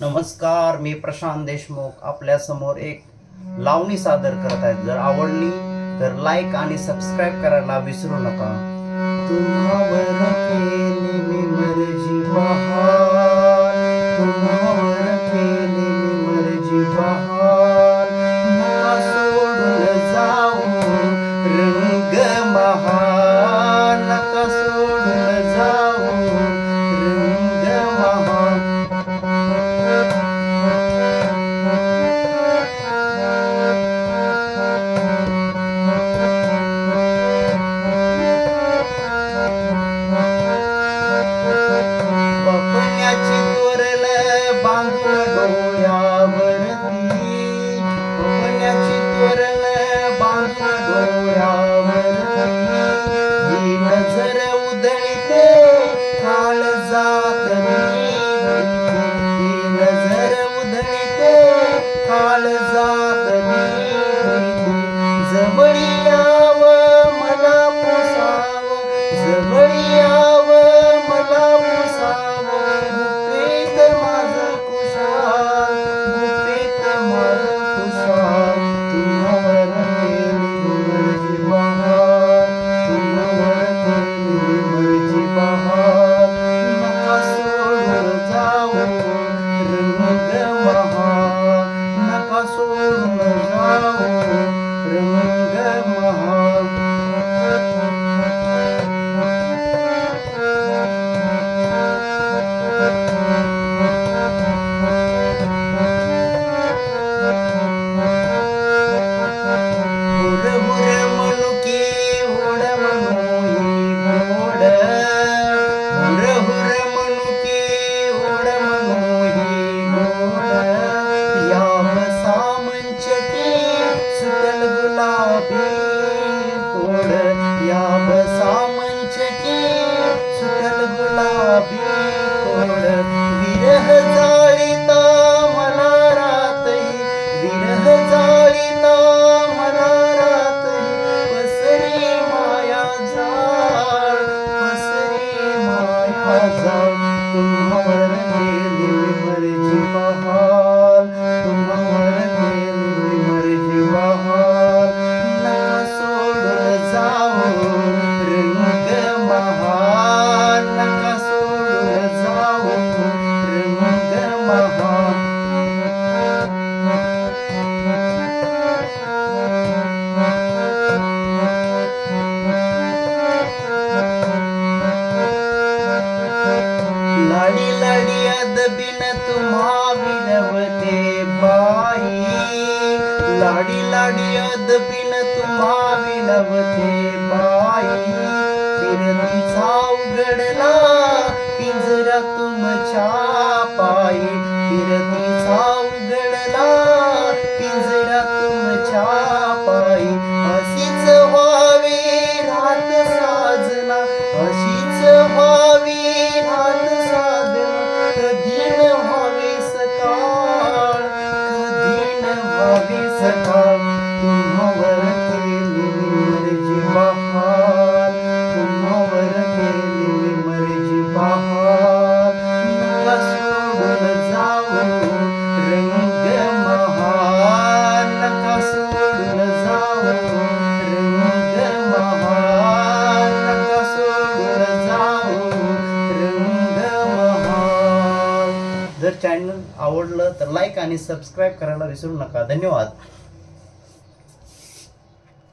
नमस्कार मी प्रशांत देशमुख. आपल्यासमोर एक लावणी सादर करत आहेत. जर आवडली तर लाईक आणि सबस्क्राईब करायला विसरू नका. तुम्हाला केली मी मर्जी तुम्हा विनवते बाई लाडी लाडी अदपिन तुम्हा विनवते बाई फिरतीचा उघडला पिंजरा तुमच्या पायी. फिरती 在哪里 जर चॅनल आवडलं तर लाईक आणि सबस्क्राईब करायला विसरू नका. धन्यवाद.